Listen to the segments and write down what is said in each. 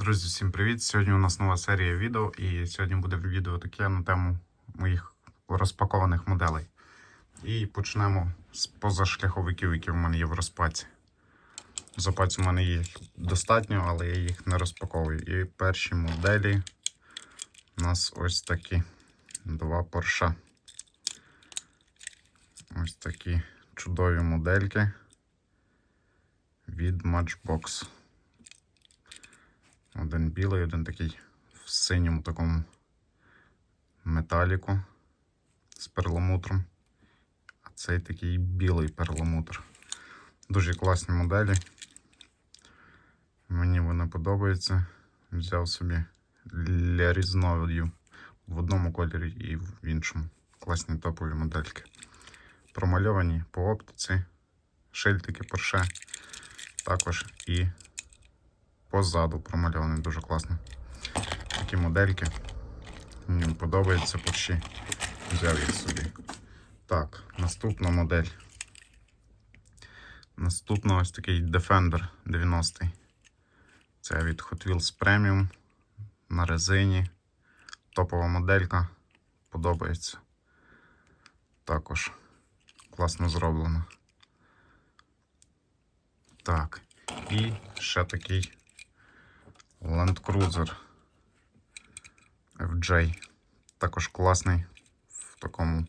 Друзі, всім привіт! Сьогодні у нас нова серія відео, і сьогодні буде відео таке на тему моїх розпакованих моделей. І почнемо з позашляховиків, які в мене є в розпаці. В запаці в мене їх достатньо, але я їх не розпаковую. І перші моделі у нас ось такі два Porsche. Ось такі чудові модельки від Matchbox. Один білий, один такий в синьому такому металіку з перламутром. А цей такий білий перламутр. Дуже класні моделі. Мені вони подобаються. Взяв собі для різновидів в одному кольорі і в іншому. Класні топові модельки. Промальовані по оптиці, шильтики Porsche, також і позаду промальований дуже класно. Такі модельки. Мені подобається почти. Взяв їх собі. Так, наступна модель. Наступна ось такий Defender 90 Це від Hot Wheels Premium на резині. Топова моделька. Подобається. Також класно зроблено. Так, і ще такий Land Cruiser FJ. Також класний в такому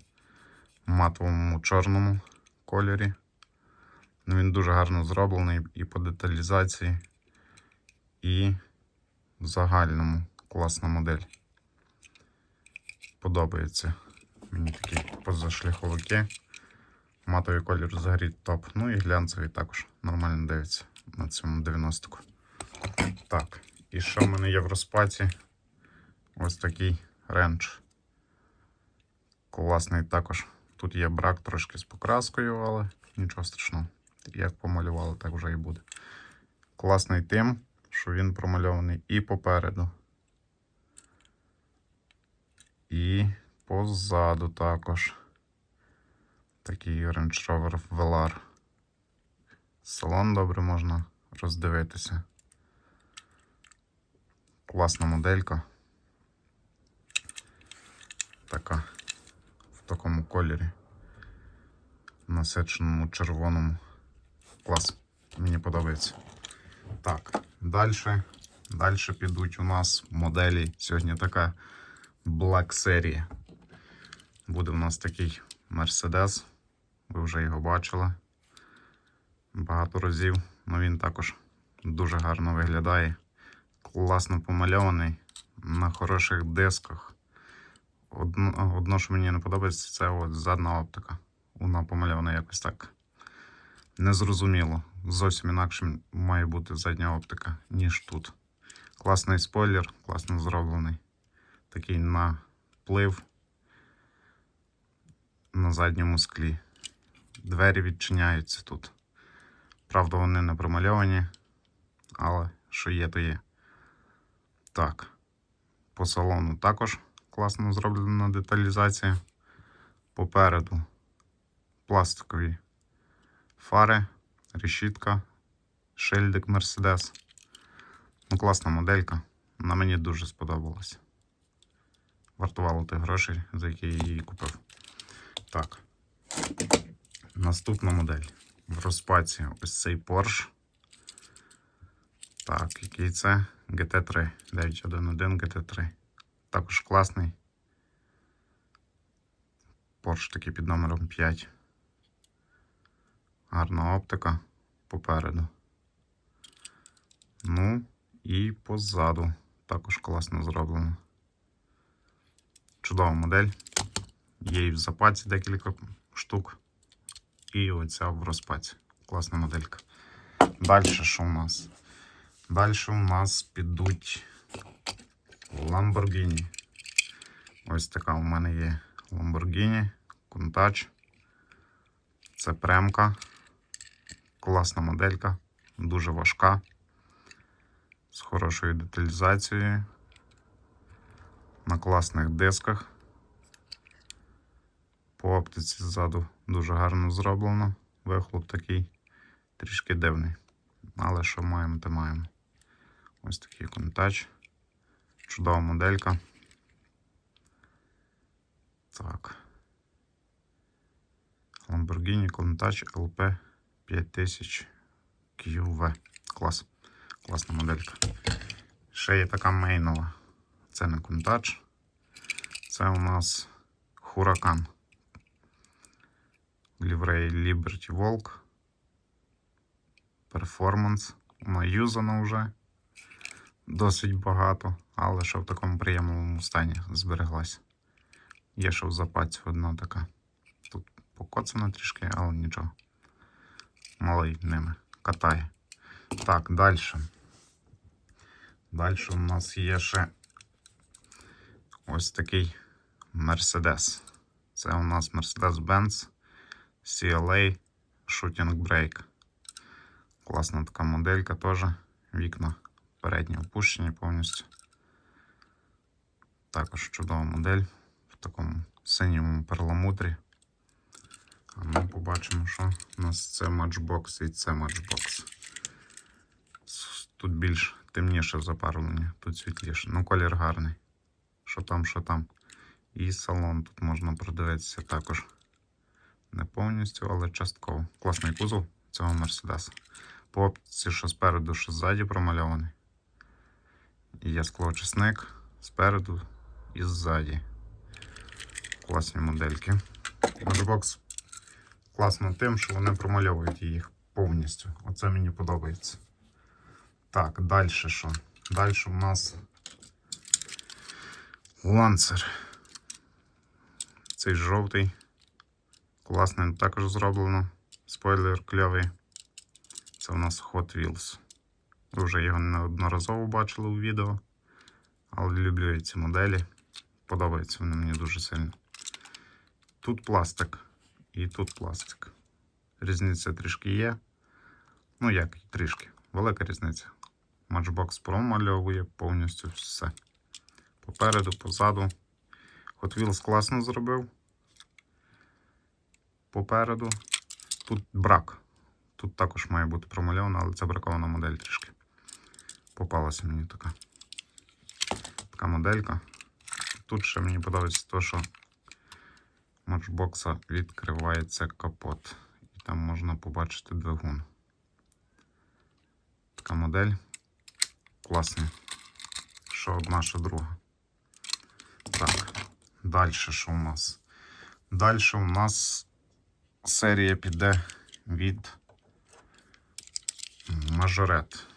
матовому чорному кольорі. Ну, Він дуже гарно зроблений і по деталізації, і в загальному класна модель. Подобається мені такі позашляховики. Матовий колір взагалі топ. Ну і глянцевий також нормально дивиться на цьому 90-ку. Так, і що в мене є в розпаці? Ось такий ренч. Класний також. Тут є брак трошки з покраскою, але нічого страшного. Як помалювали, так вже і буде. Класний тим, що він промальований і попереду. І позаду також. Такий Range Rover Velar. Салон добре можна роздивитися. Класна моделька. Така в такому кольорі. Насиченому червоному. Клас. Мені подобається. Так, далі. Далі підуть у нас моделі. Сьогодні така Black серія. Буде у нас такий Mercedes. Ви вже його бачили багато разів. Ну він також дуже гарно виглядає. Класно помальований на хороших дисках. Одно, одно, що мені не подобається, це от задна оптика. Вона помальована якось так. Незрозуміло. Зовсім інакше має бути задня оптика, ніж тут. Класний спойлер, класно зроблений. Такий наплив на задньому склі. Двері відчиняються тут. Правда, вони не промальовані, але що є, то є. Так, по салону також класно зроблена деталізація. Попереду пластикові фари, решітка, шильдик Mercedes. Ну, класна моделька. Вона мені дуже сподобалась. Вартувало тих грошей, за які я її купив. Так. Наступна модель. В розпаці ось цей Porsche. Так, який це? GT3 911 GT3. Також класний. Porsche такий під номером 5. Гарна оптика попереду. Ну, і позаду. Також класно зроблено. Чудова модель. Є і в запаці декілька штук. І оця в розпаці. Класна моделька. Далі що у нас? Далі у нас підуть Lamborghini. Ось така у мене є Lamborghini Countach. Це премка. Класна моделька, дуже важка, з хорошою деталізацією. На класних дисках. По оптиці ззаду дуже гарно зроблено. Вихлоп такий трішки дивний. Але що маємо, то маємо. Ось такий контач. Чудова моделька. Так. Lamborghini Countach LP 5000 QV. Клас. Класна моделька. Ще є така мейнова. Це не Countach. Це у нас Huracan. Ліврей Liberty Walk. Performance. Вона юзана вже досить багато, але ще в такому приємному стані збереглась. Є ще в запаці одна така. Тут покоцана трішки, але нічого. Малий ними катає. Так, далі. Далі у нас є ще ось такий Mercedes. Це у нас Mercedes-Benz CLA Shooting Brake. Класна така моделька теж. Вікна передні опущені повністю. Також чудова модель в такому синьому перламутрі. А ми побачимо, що у нас це матчбокс і це матчбокс. Тут більш темніше запарування, тут світліше. Ну, колір гарний. Що там, що там. І салон тут можна продивитися також. Не повністю, але частково. Класний кузов цього Мерседеса. По оптиці, що спереду, що ззаді промальований. Є склоочисник спереду і ззаді. Класні модельки. Матчбокс класно тим, що вони промальовують їх повністю. Оце мені подобається. Так, далі що? Далі у нас ланцер. Цей жовтий. Класно також зроблено. Спойлер кльовий. Це у нас Hot Wheels. Вже його неодноразово бачили у відео. Але люблю ці моделі. Подобаються вони мені дуже сильно. Тут пластик і тут пластик. Різниця трішки є. Ну як трішки. Велика різниця. Matchbox промальовує повністю все. Попереду, позаду. Hot Wheels класно зробив. Попереду. Тут брак. Тут також має бути промальована, але це бракована модель трішки. Попалася мені така. Така моделька. Тут ще мені подобається те, що матчбокса відкривається капот. І там можна побачити двигун. Така модель. Класна. Що одна, що друга. Так. Далі що у нас? Далі у нас серія піде від мажорет.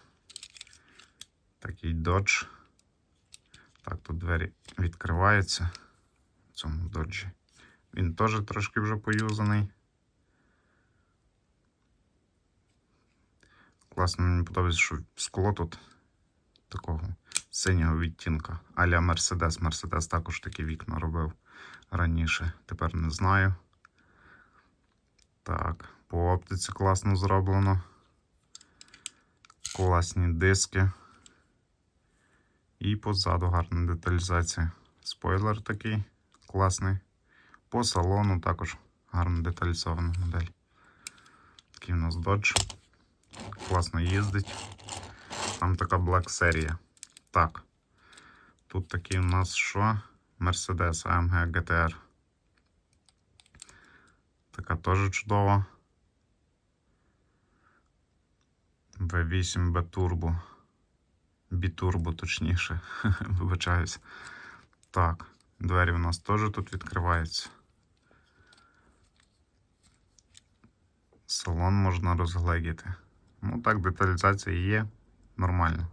Такий додж. Так, тут двері відкриваються в цьому доджі. Він теж трошки вже поюзаний. Класно, мені подобається, що скло тут такого синього відтінка. Аля Мерседес. Мерседес також такі вікна робив раніше. Тепер не знаю. Так, по оптиці класно зроблено. Класні диски. І позаду гарна деталізація. Спойлер такий класний. По салону також гарно деталізована модель. Такий у нас Dodge. Класно їздить. Там така Black серія. Так. Тут такий у нас що? Mercedes AMG GTR. Така теж чудова. V8 B Turbo. Бітурбо, точніше. Вибачаюсь. Так, двері у нас теж тут відкриваються. Салон можна розгледіти. Ну так, деталізація є нормально.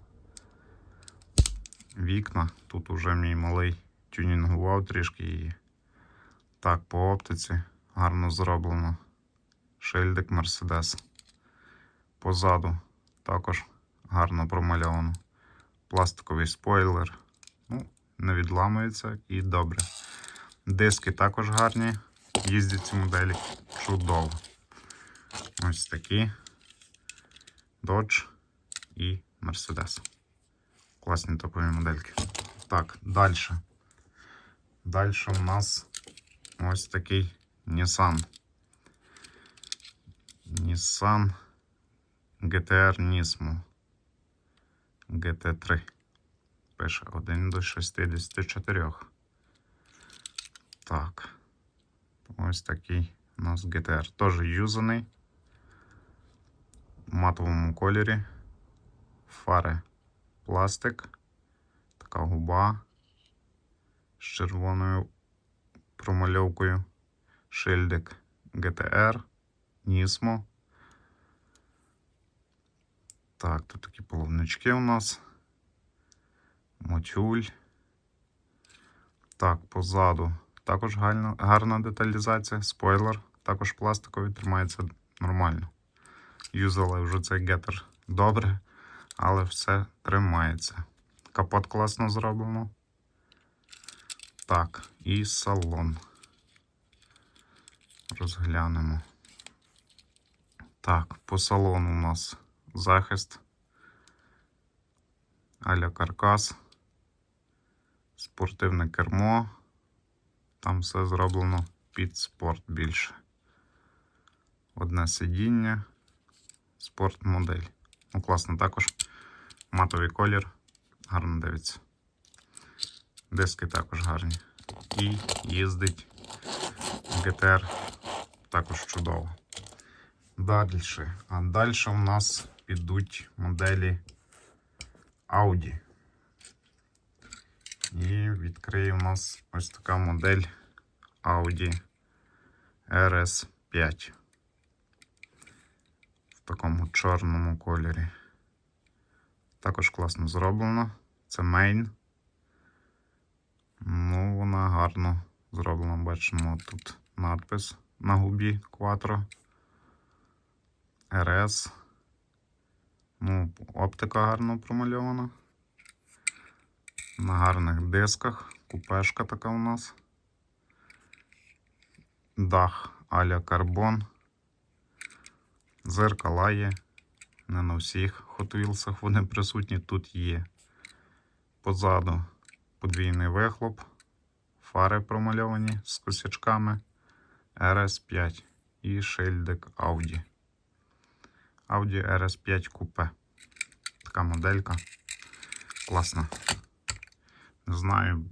Вікна. Тут уже мій малий тюнінгував трішки її. Так, по оптиці гарно зроблено. Шильдик Mercedes. Позаду також гарно промальовано. Пластиковий спойлер. Ну, не відламується і добре. Диски також гарні. Їздять ці моделі чудово. Ось такі. Dodge і Mercedes. Класні топові модельки. Так, далі. Далі у нас ось такий Nissan. Nissan GTR Nismo. GT3. Пише 1 до 64. Так. Ось такий у нас GTR. Теж юзаний. В матовому кольорі. Фари пластик. Така губа з червоною промальовкою. Шильдик GTR. Нісмо. Так, тут такі половнички у нас. Мотюль. Так, позаду також гарна, гарна деталізація. Спойлер, також пластиковий, тримається нормально. Юзали вже цей гетер добре, але все тримається. Капот класно зроблено. Так, і салон. Розглянемо. Так, по салону у нас захист. Аля каркас. Спортивне кермо. Там все зроблено під спорт більше. Одне сидіння, спорт-модель. Ну, класно також. Матовий колір. Гарно дивиться. Диски також гарні. І їздить GTR також чудово. Далі. А далі у нас підуть моделі Audi. І відкриє у нас ось така модель Audi RS5 в такому чорному кольорі. Також класно зроблено. Це мейн. Ну, вона гарно зроблена. Бачимо тут надпис на губі Quattro. RS. Ну, оптика гарно промальована. На гарних дисках. Купешка така у нас. Дах аля карбон. Зеркала є. Не на всіх Wheels вони присутні. Тут є. Позаду подвійний вихлоп. Фари промальовані з косячками. RS5 і шильдик Audi. Audi RS5 Coupe. Така моделька. Класна. Не знаю,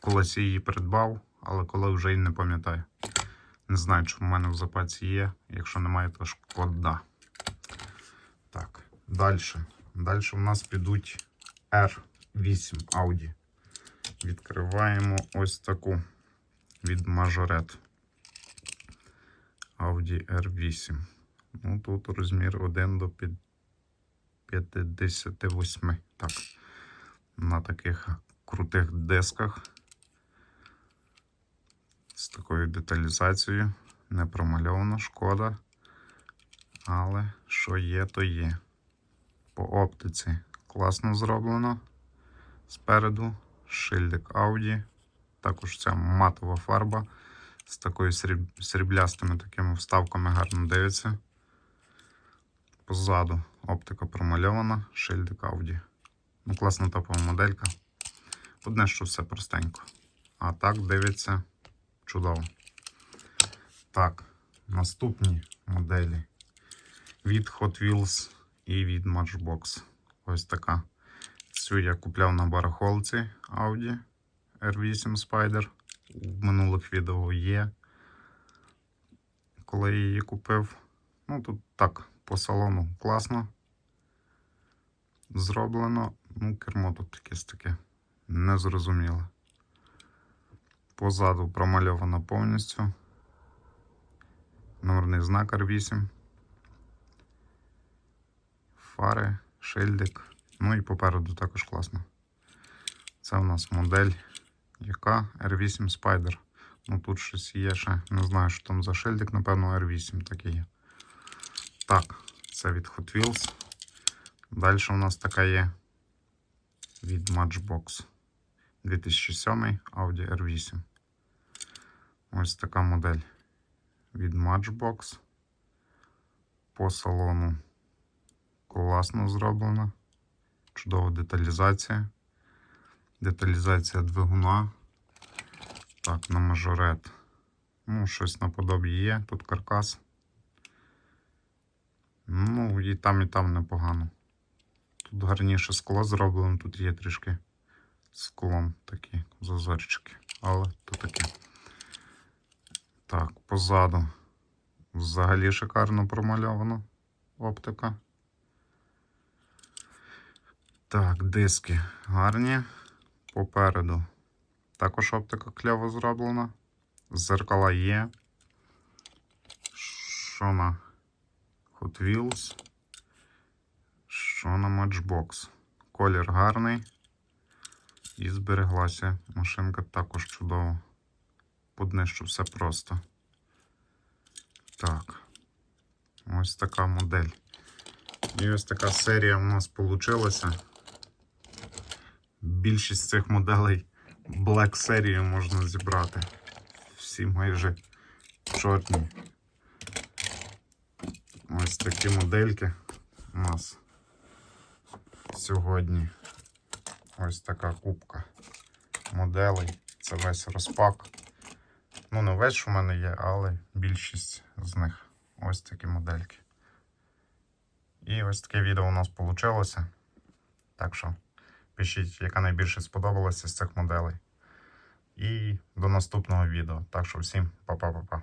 колись її придбав, але коли вже й не пам'ятаю. Не знаю, чи в мене в запасі є. Якщо немає, то шкода. Так, далі. Далі у нас підуть R8 Audi. Відкриваємо ось таку від Majorette. Audi R8. Ну, тут розмір 1 до 58. Так. На таких крутих дисках. З такою деталізацією. Не промальовано, шкода. Але що є, то є. По оптиці класно зроблено. Спереду шильдик Audi. Також ця матова фарба з такою сріб... сріблястими такими вставками гарно дивиться. Позаду оптика промальована, шильдик Audi. Ну, класна топова моделька. Одне, що все простенько. А так дивиться чудово. Так, наступні моделі від Hot Wheels і від Matchbox. Ось така. Цю я купляв на барахолці Audi R8 Spider. В минулих відео є. Коли я її купив. Ну, тут так, по салону класно. Зроблено. Ну, кермо тут якесь таке незрозуміле. Позаду промальовано повністю. Номерний знак R8. Фари, шильдик. Ну і попереду також класно. Це у нас модель, яка R8 Spider. Ну тут щось є ще. Не знаю, що там за шильдик, напевно, R8 такий є. Так, це від Hot Wheels. Далі у нас така є від Matchbox 2007 Audi R8. Ось така модель від Matchbox. По салону класно зроблена. Чудова деталізація. Деталізація двигуна. Так, на мажорет. Ну, щось наподобі є. Тут каркас. Ну, і там, і там непогано. Тут гарніше скло зроблено, тут є трішки склом такі зазорчики. Але то таке. Так, позаду взагалі шикарно промальовано оптика. Так, диски гарні. Попереду також оптика кльово зроблена. Зеркала є. Що на Hot Wheels? Що на Matchbox? Колір гарний. І збереглася. Машинка також чудова. Поднищу все просто. Так. Ось така модель. І ось така серія у нас вийшла. Більшість цих моделей Black серію можна зібрати. Всі майже чорні. Ось такі модельки у нас сьогодні. Ось така кубка моделей. Це весь розпак. Ну, не весь, в мене є, але більшість з них. Ось такі модельки. І ось таке відео у нас вийшло. Так що пишіть, яка найбільше сподобалася з цих моделей. І до наступного відео. Так що всім па-па-па-па.